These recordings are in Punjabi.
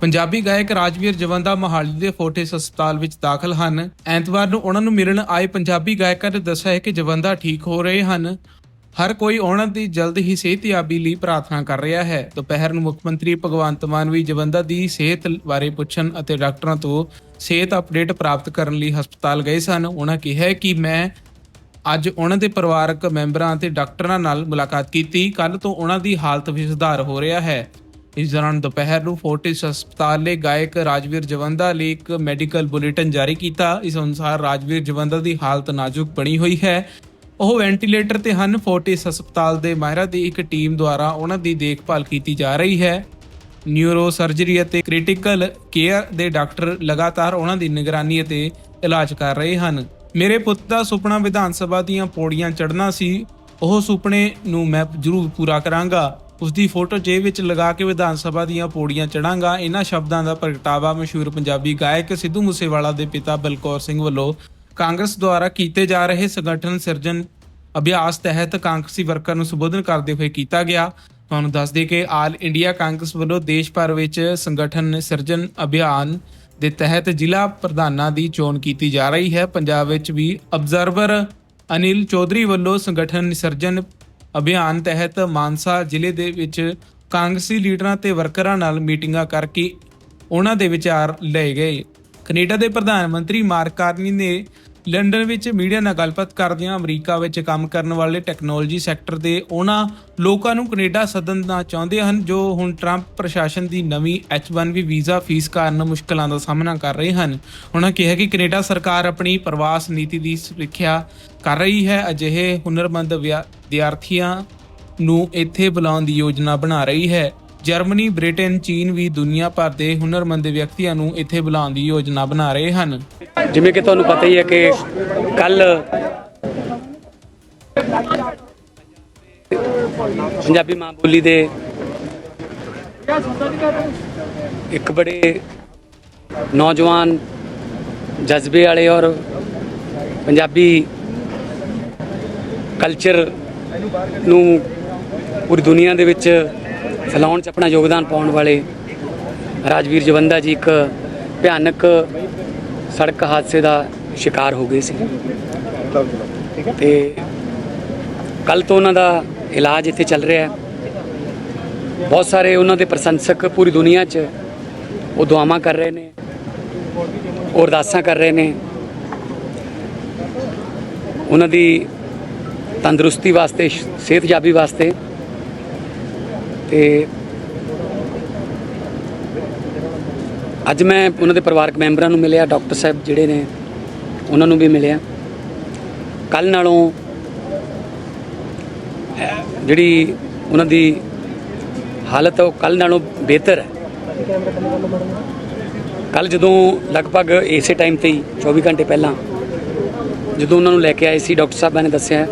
ਪੰਜਾਬੀ ਗਾਇਕ ਰਾਜਵੀਰ ਜਵੰਦਾ ਮੋਹਾਲੀ ਦੇ ਫੋਰਟਿਸ ਹਸਪਤਾਲ ਵਿੱਚ ਦਾਖਲ ਹਨ। ਐਤਵਾਰ ਨੂੰ ਉਹਨਾਂ ਨੂੰ ਮਿਲਣ ਆਏ ਪੰਜਾਬੀ ਗਾਇਕਾਂ ਨੇ ਦੱਸਿਆ ਹੈ ਕਿ ਜਵੰਦਾ ਠੀਕ ਹੋ ਰਹੇ ਹਨ। ਹਰ ਕੋਈ ਉਹਨਾਂ ਦੀ ਜਲਦ ਹੀ ਸਿਹਤਯਾਬੀ ਲਈ ਪ੍ਰਾਰਥਨਾ ਕਰ ਰਿਹਾ ਹੈ। ਦੁਪਹਿਰ ਨੂੰ ਮੁੱਖ ਮੰਤਰੀ ਭਗਵੰਤ ਮਾਨ ਵੀ ਜਵੰਦਾ ਦੀ ਸਿਹਤ ਬਾਰੇ ਪੁੱਛਣ ਅਤੇ ਡਾਕਟਰਾਂ ਤੋਂ ਸਿਹਤ ਅਪਡੇਟ ਪ੍ਰਾਪਤ ਕਰਨ ਲਈ ਹਸਪਤਾਲ ਗਏ ਸਨ। ਉਹਨਾਂ ਕਿਹਾ ਕਿ ਮੈਂ ਅੱਜ ਉਹਨਾਂ ਦੇ ਪਰਿਵਾਰਕ ਮੈਂਬਰਾਂ ਅਤੇ ਡਾਕਟਰਾਂ ਨਾਲ ਮੁਲਾਕਾਤ ਕੀਤੀ। ਕੱਲ ਤੋਂ ਉਹਨਾਂ ਦੀ ਹਾਲਤ ਵਿੱਚ ਸੁਧਾਰ ਹੋ ਰਿਹਾ ਹੈ। ਇਸ ਦੌਰਾਨ ਦੁਪਹਿਰ ਨੂੰ ਫੋਰਟਿਸ ਹਸਪਤਾਲ ਨੇ ਗਾਇਕ ਰਾਜਵੀਰ ਜਵੰਦਾ ਲਈ ਇੱਕ ਮੈਡੀਕਲ ਬੁਲੇਟਿਨ ਜਾਰੀ ਕੀਤਾ। ਇਸ ਅਨੁਸਾਰ ਰਾਜਵੀਰ ਜਵੰਦਾ ਦੀ ਹਾਲਤ ਨਾਜ਼ੁਕ ਬਣੀ ਹੋਈ ਹੈ। ਉਹ ਵੈਂਟੀਲੇਟਰ ਤੇ ਹਨ। ਫੋਰਟਿਸ ਹਸਪਤਾਲ ਦੇ ਮਾਹਿਰਾਂ ਦੀ ਇੱਕ ਟੀਮ ਦੁਆਰਾ ਉਹਨਾਂ ਦੀ ਦੇਖਭਾਲ ਕੀਤੀ ਜਾ ਰਹੀ ਹੈ। ਨਿਊਰੋ ਸਰਜਰੀ ਅਤੇ ਕ੍ਰਿਟੀਕਲ ਕੇਅਰ ਦੇ ਡਾਕਟਰ ਲਗਾਤਾਰ ਉਹਨਾਂ ਦੀ ਨਿਗਰਾਨੀ ਅਤੇ ਇਲਾਜ ਕਰ ਰਹੇ ਹਨ। ਮੇਰੇ ਪੁੱਤ ਦਾ ਸੁਪਨਾ ਵਿਧਾਨ ਸਭਾ ਦੀਆਂ ਪੌੜੀਆਂ ਚੜ੍ਹਨਾ ਸੀ। ਉਹ ਸੁਪਨੇ ਨੂੰ ਮੈਂ ਜ਼ਰੂਰ ਪੂਰਾ ਕਰਾਂਗਾ। ਉਸ ਦੀ ਫੋਟੋ ਜੇਬ ਵਿੱਚ ਲਗਾ ਕੇ ਵਿਧਾਨ ਸਭਾ ਦੀਆਂ ਪੌੜੀਆਂ ਚੜਾਂਗਾ ਇਹਨਾਂ ਸ਼ਬਦਾਂ ਦਾ ਪ੍ਰਗਟਾਵਾ ਮਸ਼ਹੂਰ ਪੰਜਾਬੀ ਗਾਇਕ ਸਿੱਧੂ ਮੂਸੇਵਾਲਾ ਦੇ ਪਿਤਾ ਬਲਕੌਰ ਸਿੰਘ ਵੱਲੋਂ ਕਾਂਗਰਸ ਦੁਆਰਾ ਕੀਤੇ ਜਾ ਰਹੇ ਸੰਗਠਨ ਸਿਰਜਣ ਅਭਿਆਸ ਤਹਿਤ ਕਾਂਗਰਸੀ ਵਰਕਰ ਨੂੰ ਸੰਬੋਧਨ ਕਰਦੇ ਹੋਏ ਕੀਤਾ ਗਿਆ। ਤੁਹਾਨੂੰ ਦੱਸ ਦੇ ਕਿ ਆਲ ਇੰਡੀਆ ਕਾਂਗਰਸ ਵੱਲੋਂ ਦੇਸ਼ ਭਰ ਵਿੱਚ ਸੰਗਠਨ ਸਿਰਜਣ ਅਭਿਆਨ ਦੇ ਤਹਿਤ ਜ਼ਿਲ੍ਹਾ ਪ੍ਰਧਾਨਾਂ ਦੀ ਚੋਣ ਕੀਤੀ ਜਾ ਰਹੀ ਹੈ। ਪੰਜਾਬ ਵਿੱਚ ਵੀ ਅਬਜ਼ਰਵਰ ਅਨਿਲ ਚੌਧਰੀ ਵੱਲੋਂ ਸੰਗਠਨ ਸਿਰਜਣ ਅਭਿਆਨ ਤਹਿਤ ਮਾਨਸਾ ਜ਼ਿਲ੍ਹੇ ਦੇ ਵਿੱਚ ਕਾਂਗਰਸੀ ਲੀਡਰਾਂ ਤੇ ਵਰਕਰਾਂ ਨਾਲ ਮੀਟਿੰਗਾਂ ਕਰਕੇ ਉਹਨਾਂ ਦੇ ਵਿਚਾਰ ਲਏ ਗਏ। ਕੈਨੇਡਾ ਦੇ ਪ੍ਰਧਾਨ ਮੰਤਰੀ ਮਾਰਕ ਕਾਰਨੀ ਨੇ ਲੰਡਨ ਵਿੱਚ ਮੀਡੀਆ ਨਾਲ ਗੱਲਬਾਤ ਕਰਦਿਆਂ ਅਮਰੀਕਾ ਵਿੱਚ ਕੰਮ ਕਰਨ ਵਾਲੇ ਟੈਕਨੋਲੋਜੀ ਸੈਕਟਰ ਦੇ ਉਹਨਾਂ ਲੋਕਾਂ ਨੂੰ ਕੈਨੇਡਾ ਸੱਦਣਾ ਚਾਹੁੰਦੇ ਹਨ, ਜੋ ਹੁਣ ਟਰੰਪ ਪ੍ਰਸ਼ਾਸਨ ਦੀ ਨਵੀਂ H1B ਵੀਜ਼ਾ ਫੀਸ ਕਾਰਨ ਮੁਸ਼ਕਲਾਂ ਦਾ ਸਾਹਮਣਾ ਕਰ ਰਹੇ ਹਨ। ਉਹਨਾਂ ਕਿਹਾ ਕਿ ਕੈਨੇਡਾ ਸਰਕਾਰ ਆਪਣੀ ਪ੍ਰਵਾਸ ਨੀਤੀ ਦੀ ਸਮੀਖਿਆ ਕਰ ਰਹੀ ਹੈ। ਅਜਿਹੇ ਹੁਨਰਮੰਦ ਵਿਆ- ਵਿਦਿਆਰਥੀਆਂ ਨੂੰ ਇੱਥੇ ਬੁਲਾਉਣ ਦੀ ਯੋਜਨਾ ਬਣਾ ਰਹੀ ਹੈ। ਜਰਮਨੀ, ਬ੍ਰਿਟੇਨ, ਚੀਨ ਵੀ ਦੁਨੀਆ ਭਰ ਦੇ ਹੁਨਰਮੰਦ ਵਿਅਕਤੀਆਂ ਨੂੰ ਇੱਥੇ ਬੁਲਾਉਣ ਦੀ ਯੋਜਨਾ ਬਣਾ ਰਹੇ ਹਨ। ਜਿਵੇਂ ਕਿ ਤੁਹਾਨੂੰ ਪਤਾ ਹੀ ਹੈ ਕਿ ਕੱਲ ਪੰਜਾਬੀ ਮਾਂ ਬੋਲੀ ਦੇ ਇੱਕ ਬੜੇ ਨੌਜਵਾਨ ਜਜ਼ਬੇ ਵਾਲੇ ਔਰ ਪੰਜਾਬੀ ਕਲਚਰ ਨੂੰ ਪੂਰੀ ਦੁਨੀਆ ਦੇ ਵਿੱਚ ਫੈਲਾਉਣ 'ਚ ਆਪਣਾ ਯੋਗਦਾਨ ਪਾਉਣ ਵਾਲੇ ਰਾਜਵੀਰ ਜਵੰਦਾ ਜੀ ਇੱਕ ਭਿਆਨਕ ਸੜਕ ਹਾਦਸੇ ਦਾ ਸ਼ਿਕਾਰ ਹੋ ਗਏ ਸੀ ਤੇ ਕੱਲ ਤੋਂ ਉਹਨਾਂ ਦਾ ਇਲਾਜ ਇੱਥੇ ਚੱਲ ਰਿਹਾ ਹੈ। ਬਹੁਤ ਸਾਰੇ ਉਹਨਾਂ ਦੇ ਪ੍ਰਸ਼ੰਸਕ ਪੂਰੀ ਦੁਨੀਆ 'ਚ ਉਹ ਦੁਆਵਾਂ ਕਰ ਰਹੇ ਨੇ ਉਹ ਅਰਦਾਸਾਂ ਕਰ ਰਹੇ ਨੇ। ਉਹਨਾਂ ਦੀ ਤੰਦਰੁਸਤੀ ਵਾਸਤੇ, ਸਿਹਤਯਾਬੀ ਵਾਸਤੇ ਤੇ ਅੱਜ ਮੈਂ ਉਹਨਾਂ ਦੇ ਪਰਿਵਾਰਕ ਮੈਂਬਰਾਂ ਨੂੰ ਮਿਲਿਆ, ਡਾਕਟਰ ਸਾਹਿਬ ਜਿਹੜੇ ਨੇ, ਉਹਨਾਂ ਨੂੰ ਵੀ ਮਿਲਿਆ। ਕੱਲ ਨਾਲੋਂ, ਜਿਹੜੀ ਉਹਨਾਂ ਦੀ ਹਾਲਤ ਉਹ ਕੱਲ ਨਾਲੋਂ ਬਿਹਤਰ ਹੈ। ਕੱਲ ਜਦੋਂ ਲਗਭਗ ਇਸੇ ਟਾਈਮ ਤੇ ਹੀ 24 ਘੰਟੇ ਪਹਿਲਾਂ, ਜਦੋਂ ਉਹਨਾਂ ਨੂੰ ਲੈ ਕੇ ਆਏ ਸੀ, ਡਾਕਟਰ ਸਾਹਿਬਾਂ ਨੇ ਦੱਸਿਆ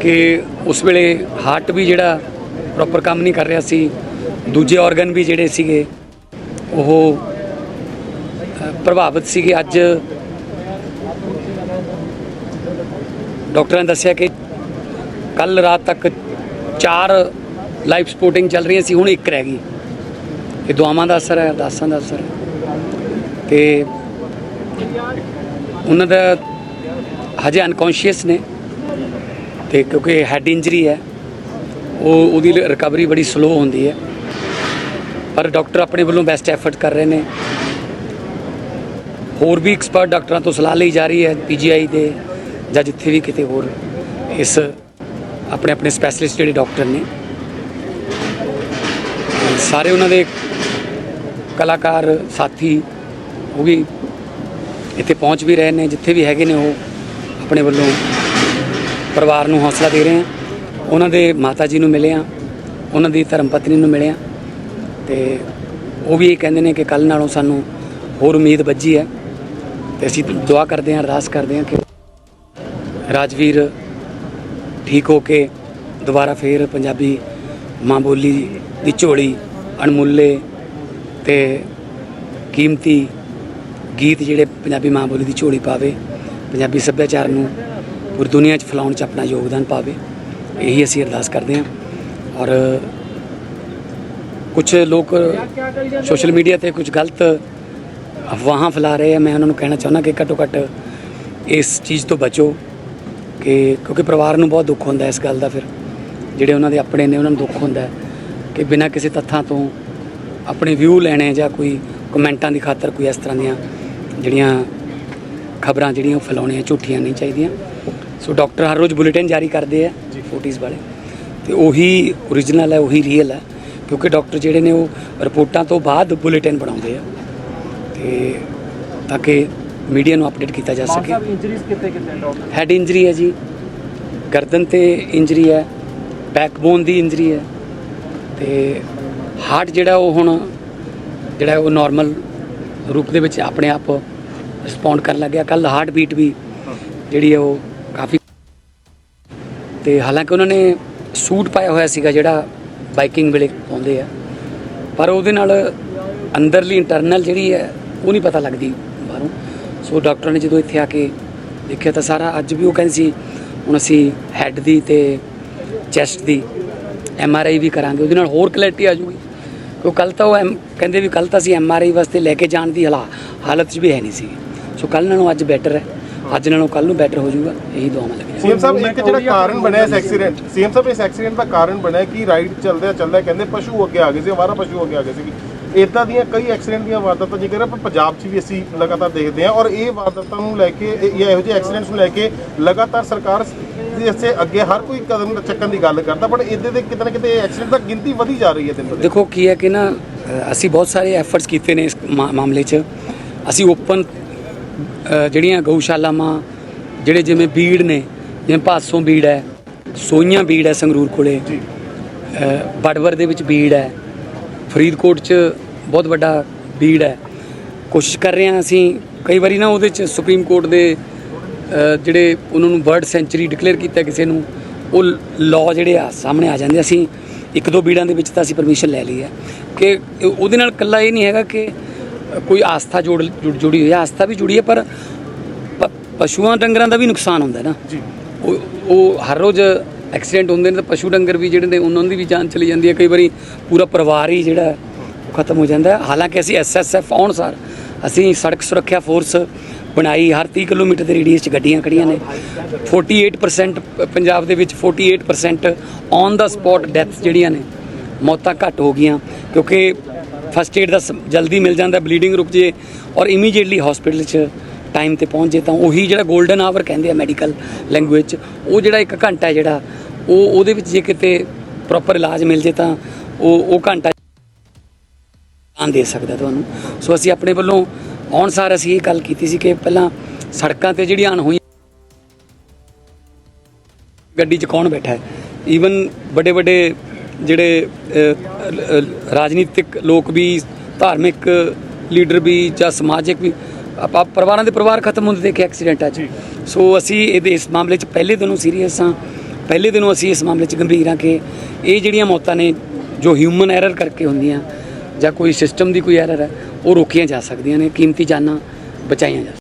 ਕਿ ਉਸ ਵੇਲੇ ਹਾਰਟ ਵੀ ਜਿਹੜਾ ਪ੍ਰੋਪਰ ਕੰਮ ਨਹੀਂ ਕਰ ਰਿਹਾ ਸੀ। ਦੂਜੇ ਆਰਗਨ ਵੀ ਜਿਹੜੇ ਸੀਗੇ, ਉਹ ਪ੍ਰਭਾਵਿਤ ਸੀਗੇ। ਅੱਜ ਡਾਕਟਰਾਂ ਨੇ ਦੱਸਿਆ ਕਿ ਕੱਲ ਰਾਤ ਤੱਕ ਚਾਰ ਲਾਈਫ ਸਪੋਰਟਿੰਗ ਚੱਲ ਰਹੀਆਂ ਸੀ, ਹੁਣ ਇੱਕ ਰਹਿ ਗਈ। ਇਹ ਦੁਆਵਾਂ ਦਾ ਅਸਰ ਹੈ, ਅਰਦਾਸਾਂ ਦਾ ਅਸਰ ਹੈ। ਤੇ ਉਹਨਾਂ ਦਾ ਹਜੇ ਅਨਕੌਂਸ਼ੀਅਸ ਨੇ, ਤੇ ਕਿਉਂਕਿ ਹੈਡ ਇੰਜਰੀ ਹੈ। ਉਹ ਉਹਦੀ ਰਿਕਵਰੀ ਬੜੀ ਸਲੋ ਹੁੰਦੀ ਹੈ। ਪਰ ਡਾਕਟਰ ਆਪਣੇ ਵੱਲੋਂ ਬੈਸਟ ਐਫਰਟ ਕਰ ਰਹੇ ਨੇ। ਹੋਰ ਵੀ ਐਕਸਪਰਟ ਡਾਕਟਰਾਂ ਤੋਂ ਸਲਾਹ ਲਈ ਜਾ ਰਹੀ ਹੈ ਪੀਜੀਆਈ ਦੇ ਜਾਂ ਜਿੱਥੇ ਵੀ ਕਿਤੇ ਹੋਰ। ਇਸ ਆਪਣੇ ਆਪਣੇ ਸਪੈਸ਼ਲਿਸਟ ਜਿਹੜੇ ਡਾਕਟਰ ਨੇ। ਸਾਰੇ ਉਹਨਾਂ ਦੇ ਕਲਾਕਾਰ, ਸਾਥੀ ਉਹ ਵੀ ਇੱਥੇ ਪਹੁੰਚ ਵੀ ਰਹੇ ਨੇ। ਜਿੱਥੇ ਵੀ ਹੈਗੇ ਨੇ ਉਹ ਆਪਣੇ ਵੱਲੋਂ ਪਰਿਵਾਰ ਨੂੰ ਹੌਸਲਾ ਦੇ ਰਹੇ ਆ ਉਹਨਾਂ ਦੇ ਮਾਤਾ ਜੀ ਨੂੰ ਮਿਲੇ ਆ ਉਹਨਾਂ ਦੀ ਧਰਮ ਪਤਨੀ ਨੂੰ ਮਿਲੇ ਆ ਤੇ ਉਹ ਵੀ ਇਹ ਕਹਿੰਦੇ ਨੇ ਕਿ ਕੱਲ ਨਾਲੋਂ ਸਾਨੂੰ ਹੋਰ ਉਮੀਦ ਵੱਜੀ ਹੈ ਤੇ ਅਸੀਂ ਦੁਆ ਕਰਦੇ ਹਾਂ, ਅਰਦਾਸ ਕਰਦੇ ਹਾਂ ਕਿ ਰਾਜਵੀਰ ਠੀਕ ਹੋ ਕੇ ਦੁਬਾਰਾ ਫੇਰ ਪੰਜਾਬੀ ਮਾਂ ਬੋਲੀ ਦੀ ਝੋਲੀ ਅਣਮੁੱਲੇ ਤੇ ਕੀਮਤੀ ਗੀਤ ਜਿਹੜੇ ਪੰਜਾਬੀ ਮਾਂ ਬੋਲੀ ਦੀ ਝੋਲੀ ਪਾਵੇ, ਪੰਜਾਬੀ ਸੱਭਿਆਚਾਰ ਨੂੰ ਪੂਰੀ ਦੁਨੀਆ 'ਚ ਫੈਲਾਉਣ 'ਚ ਆਪਣਾ ਯੋਗਦਾਨ ਪਾਵੇ। ਇਹੀ ਅਸੀਂ ਅਰਦਾਸ ਕਰਦੇ ਹਾਂ। ਔਰ ਕੁਝ ਲੋਕ ਸੋਸ਼ਲ ਮੀਡੀਆ ਤੇ ਕੁਝ ਗਲਤ ਅਫਵਾਹਾਂ ਫੈਲਾ ਰਹੇ ਆ। ਮੈਂ ਉਹਨਾਂ ਨੂੰ ਕਹਿਣਾ ਚਾਹੁੰਦਾ ਕਿ ਘੱਟੋ ਘੱਟ ਇਸ ਚੀਜ਼ ਤੋਂ ਬਚੋ ਕਿ ਕਿਉਂਕਿ ਪਰਿਵਾਰ ਨੂੰ ਬਹੁਤ ਦੁੱਖ ਹੁੰਦਾ ਇਸ ਗੱਲ ਦਾ ਫਿਰ। ਜਿਹੜੇ ਉਹਨਾਂ ਦੇ ਆਪਣੇ ਨੇ, ਉਹਨਾਂ ਨੂੰ ਦੁੱਖ ਹੁੰਦਾ ਕਿ ਬਿਨਾਂ ਕਿਸੇ ਤੱਥਾਂ ਤੋਂ ਆਪਣੇ ਵਿਊ ਲੈਣੇ ਜਾਂ ਕੋਈ ਕਮੈਂਟਾਂ ਦੀ ਖਾਤਰ ਕੋਈ ਇਸ ਤਰ੍ਹਾਂ ਦੀਆਂ ਜਿਹੜੀਆਂ ਖਬਰਾਂ ਜਿਹੜੀਆਂ ਉਹ ਫੈਲਾਉਣੀਆਂ ਝੂਠੀਆਂ ਨਹੀਂ ਚਾਹੀਦੀਆਂ। ਸੋ ਡਾਕਟਰ ਹਰ ਰੋਜ਼ ਬੁਲੇਟਿਨ ਜਾਰੀ ਕਰਦੇ ਆ। ਫੋਟੀਜ਼ ਵਾਲੇ। ਤੇ ਉਹੀ ਓਰੀਜਨਲ ਹੈ ਉਹੀ ਰੀਅਲ ਹੈ ਕਿਉਂਕਿ ਡਾਕਟਰ ਜਿਹੜੇ ਨੇ ਉਹ ਰਿਪੋਰਟਾਂ ਤੋਂ ਬਾਅਦ ਬੁਲੇਟਿਨ ਬਣਾਉਂਦੇ ਆ। ਤੇ ਤਾਂ ਕਿ ਮੀਡੀਆ ਨੂੰ ਅਪਡੇਟ ਕੀਤਾ ਜਾ ਸਕੇ। ਇੰਜਰੀਜ਼ ਡਾਕਟਰ ਹੈਡ ਇੰਜਰੀ ਹੈ ਜੀ। ਗਰਦਨ ਤੇ ਇੰਜਰੀ ਹੈ ਬੈਕਬੋਨ ਦੀ ਇੰਜਰੀ ਹੈ। ਤੇ ਹਾਰਟ ਜਿਹੜਾ ਉਹ ਹੁਣ ਜਿਹੜਾ ਉਹ ਨਾਰਮਲ ਰੂਪ ਦੇ ਵਿੱਚ ਆਪਣੇ ਆਪ ਰਿਸਪੌਂਡ ਕਰਨ ਲੱਗਿਆ। ਕੱਲ ਹਾਰਟ ਬੀਟ ਵੀ ਜਿਹੜੀ ਹੈ ਉਹ ਤੇ ਹਾਲਾਂਕਿ ਉਹਨਾਂ ਨੇ ਸੂਟ ਪਾਇਆ ਹੋਇਆ ਸੀਗਾ ਜਿਹੜਾ ਬਾਈਕਿੰਗ ਵੇਲੇ ਪਾਉਂਦੇ ਆ। ਪਰ ਉਹਦੇ ਨਾਲ ਅੰਦਰਲੀ ਇੰਟਰਨਲ ਜਿਹੜੀ ਹੈ, ਉਹ ਨਹੀਂ ਪਤਾ ਲੱਗਦੀ ਬਾਹਰੋਂ। ਸੋ ਡਾਕਟਰ ਨੇ ਜਦੋਂ ਇੱਥੇ ਆ ਕੇ ਦੇਖਿਆ ਤਾਂ ਸਾਰਾ ਅੱਜ ਵੀ ਉਹ ਕਹਿੰਦੇ ਸੀ, ਹੁਣ ਅਸੀਂ ਹੈੱਡ ਦੀ ਤੇ ਚੈਸਟ ਦੀ ਐਮ ਆਰ ਆਈ ਵੀ ਕਰਾਂਗੇ, ਉਹਦੇ ਨਾਲ ਹੋਰ ਕਲੈਰਿਟੀ ਆ ਜੂਗੀ ਕਿਉਂ ਕੱਲ ਤਾਂ ਉਹ ਐਮ- ਕਹਿੰਦੇ ਵੀ ਕੱਲ ਤਾਂ ਅਸੀਂ ਐਮ ਆਰ ਆਈ ਵਾਸਤੇ ਲੈ ਕੇ ਜਾਣ ਦੀ ਹਾਲਾ, ਹਾਲਤ 'ਚ ਵੀ ਹੈ ਨਹੀਂ ਸੀ। ਸੋ ਕੱਲ ਨਾਲੋਂ ਅੱਜ ਬੈਟਰ ਹੈ। ਅੱਜ ਨਾਲੋਂ ਕੱਲ ਨੂੰ ਬੈਟਰ ਹੋ ਜਾਊਗਾ ਇਹੀ ਦੁਆਵਾਂ ਲੱਗੀਆਂ। ਸੀਐਮ ਸਾਹਿਬ ਇੱਕ ਜਿਹੜਾ ਕਾਰਨ ਬਣਿਆ ਇਸ ਐਕਸੀਡੈਂਟ ਸੀਐਮ ਸਾਹਿਬ ਇਸ ਐਕਸੀਡੈਂਟ ਦਾ ਕਾਰਨ ਬਣਿਆ ਕਿ ਰਾਈਡ ਚੱਲਦਿਆਂ ਚੱਲਦਿਆਂ ਕਹਿੰਦੇ ਪਸ਼ੂ ਅੱਗੇ ਆ ਗਏ ਸੀ ਹਮਾਰਾ ਪਸ਼ੂ ਅੱਗੇ ਆ ਗਏ ਸੀ ਇਦਾਂ ਦੀਆਂ ਕਈ ਐਕਸੀਡੈਂਟ ਦੀਆਂ ਵਾਰਦਾਤਾਂ ਜਿਕਰ ਆਪਾਂ ਪੰਜਾਬ 'ਚ ਵੀ ਅਸੀਂ ਲਗਾਤਾਰ ਦੇਖਦੇ ਹਾਂ ਔਰ ਇਹ ਵਾਰਦਾਤਾਂ ਨੂੰ ਲੈ ਕੇ ਇਹ- ਜਾਂ ਇਹੋ ਜਿਹੇ ਐਕਸੀਡੈਂਟਸ ਨੂੰ ਲੈ ਕੇ ਲਗਾਤਾਰ ਸਰਕਾਰ ਦੇ ਇਸੇ ਅੱਗੇ ਹਰ ਕੋਈ ਕਦਮ ਚੱਕਣ ਦੀ ਗੱਲ ਕਰਦਾ ਬਟ ਇਹਦੇ ਦੇ ਕਿਤੇ ਨਾ ਕਿਤੇ ਐਕਸੀਡੈਂਟ ਦਾ ਗਿਣਤੀ ਵਧੀ ਜਾ ਰਹੀ ਹੈ ਦਿਨ ਬ ਦਿਨ ਦੇਖੋ ਕੀ ਹੈ ਕਿ ਨਾ ਅਸੀਂ ਬਹੁਤ ਸਾਰੇ ਐਫਰਟਸ ਕੀਤੇ ਨੇ ਇਸ ਮਾਮਲੇ 'ਚ। ਅਸੀਂ ਓਪਨ ਜਿਹੜੀਆਂ ਗਊਸ਼ਾਲਾਵਾਂ ਜਿਹੜੇ ਜਿਵੇਂ ਬੀੜ ਨੇ ਜਿਵੇਂ ਭਾਸੋਂ ਬੀੜ ਹੈ ਸੋਈਆਂ ਬੀੜ ਹੈ ਸੰਗਰੂਰ ਕੋਲੇ। ਬੜਵਰ ਦੇ ਵਿੱਚ ਬੀੜ ਹੈ। ਫਰੀਦਕੋਟ 'ਚ ਬਹੁਤ ਵੱਡਾ ਬੀੜ ਹੈ। ਕੋਸ਼ਿਸ਼ ਕਰ ਰਹੇ ਹਾਂ ਅਸੀਂ ਕਈ ਵਾਰੀ ਨਾ ਉਹਦੇ 'ਚ ਸੁਪਰੀਮ ਕੋਰਟ ਦੇ ਜਿਹੜੇ ਉਹਨਾਂ ਨੂੰ ਵਰਡ ਸੈਂਚੁਰੀ ਡਿਕਲੇਅਰ ਕੀਤਾ ਕਿਸੇ ਨੂੰ ਉਹ ਲਾਅ ਜਿਹੜੇ ਆ ਸਾਹਮਣੇ ਆ ਜਾਂਦੇ ਅਸੀਂ ਇੱਕ ਦੋ ਬੀੜਾਂ ਦੇ ਵਿੱਚ ਤਾਂ ਅਸੀਂ ਪਰਮਿਸ਼ਨ ਲੈ ਲਈ ਹੈ। ਕਿ ਉਹਦੇ ਨਾਲ ਇਕੱਲਾ ਇਹ ਨਹੀਂ ਹੈਗਾ ਕਿ ਕੋਈ ਆਸਥਾ ਜੋੜ ਜੁੜ- ਹੋਈ ਹੈ ਆਸਥਾ ਵੀ ਜੁੜੀ ਹੈ ਪਰ ਪਸ਼ੂਆਂ ਡੰਗਰਾਂ ਦਾ ਵੀ ਨੁਕਸਾਨ ਹੁੰਦਾ ਨਾ। ਜੀ। ਉਹ ਉਹ ਹਰ ਰੋਜ਼ ਐਕਸੀਡੈਂਟ ਹੁੰਦੇ ਨੇ ਤਾਂ ਪਸ਼ੂ ਡੰਗਰ ਵੀ ਜਿਹੜੇ ਨੇ ਉਹਨਾਂ ਦੀ ਵੀ ਜਾਨ ਚਲੀ ਜਾਂਦੀ ਹੈ। ਕਈ ਵਾਰੀ ਪੂਰਾ ਪਰਿਵਾਰ ਹੀ ਜਿਹੜਾ ਉਹ ਖਤਮ ਹੋ ਜਾਂਦਾ ਹੈ। ਹਾਲਾਂਕਿ ਅਸੀਂ ਐਸਐਸਐਫ ਆਉਣ ਸਾਰ ਅਸੀਂ ਸੜਕ ਸੁਰੱਖਿਆ ਫੋਰਸ ਬਣਾਈ ਹਰ 30 ਕਿਲੋਮੀਟਰ ਦੇ ਰੇਡੀਅਸ 'ਚ ਗੱਡੀਆਂ ਖੜੀਆਂ ਨੇ। 48% ਪ- ਪੰਜਾਬ ਦੇ ਵਿੱਚ 48% ਔਨ ਦਾ ਸਪੌਟ ਡੈਥ ਜਿਹੜੀਆਂ ਨੇ ਮੌਤਾਂ ਘੱਟ ਹੋ ਗਈਆਂ। ਕਿਉਂਕਿ ਫਸਟ ਏਡ ਦਾ ਸ- ਜਲਦੀ ਮਿਲ ਜਾਂਦਾ ਬਲੀਡਿੰਗ ਰੁਕ ਜੇ ਔਰ ਇਮੀਡੀਏਟਲੀ ਹਸਪੀਟਲ 'ਚ ਟਾਈਮ ਤੇ ਪਹੁੰਚ ਜੇ ਤਾਂ ਉਹੀ ਜਿਹੜਾ 골ਡਨ ਆਵਰ ਕਹਿੰਦੇ ਆ ਮੈਡੀਕਲ ਲੈਂਗੁਏਜ 'ਚ ਉਹ ਜਿਹੜਾ ਇੱਕ ਘੰਟਾ ਜਿਹੜਾ, ਉਹ ਉਹਦੇ ਵਿੱਚ ਜੇ ਕਿਤੇ ਪ੍ਰੋਪਰ ਇਲਾਜ ਮਿਲ ਜੇ ਤਾਂ ਉਹ ਉਹ ਘੰਟਾ ਜਾਨ ਦੇ ਸਕਦਾ ਤੁਹਾਨੂੰ। ਸੋ ਅਸੀਂ ਆਪਣੇ ਵੱਲੋਂ ਆਉਣ ਸਾਰ ਅਸੀਂ ਇਹ ਗੱਲ ਕੀਤੀ ਸੀ ਕਿ ਪਹਿਲਾਂ ਸੜਕਾਂ ਤੇ ਜਿਹੜੀਆਂ ਅਣਹੋਈਆਂ ਗੱਡੀ 'ਚ ਕੌਣ ਬੈਠਾ ਹੈ? ਈਵਨ ਵੱਡੇ ਵੱਡੇ ਜਿਹੜੇ ਰਾਜਨੀਤਿਕ ਲੋਕ ਵੀ ਧਾਰਮਿਕ ਲੀਡਰ ਵੀ ਜਾਂ ਸਮਾਜਿਕ ਵੀ ਆਪਾਂ ਪਰਿਵਾਰਾਂ ਦੇ ਪਰਿਵਾਰ ਖਤਮ ਹੁੰਦੇ ਦੇਖੇ ਐਕਸੀਡੈਂਟਾਂ 'ਚ ਸੋ ਅਸੀਂ ਇਹਦੇ ਇਸ ਮਾਮਲੇ 'ਚ ਪਹਿਲੇ ਦਿਨੋਂ ਸੀਰੀਅਸ ਹਾਂ। ਪਹਿਲੇ ਦਿਨੋਂ ਅਸੀਂ ਇਸ ਮਾਮਲੇ 'ਚ ਗੰਭੀਰ ਹਾਂ ਕਿ ਇਹ ਜਿਹੜੀਆਂ ਮੌਤਾਂ ਨੇ ਜੋ ਹਿਊਮਨ ਐਰਰ ਕਰਕੇ ਹੁੰਦੀਆਂ ਜਾਂ ਕੋਈ ਸਿਸਟਮ ਦੀ ਕੋਈ ਐਰਰ ਹੈ ਉਹ ਰੋਕੀਆਂ ਜਾ ਸਕਦੀਆਂ ਨੇ ਕੀਮਤੀ ਜਾਨਾਂ ਬਚਾਈਆਂ ਜਾ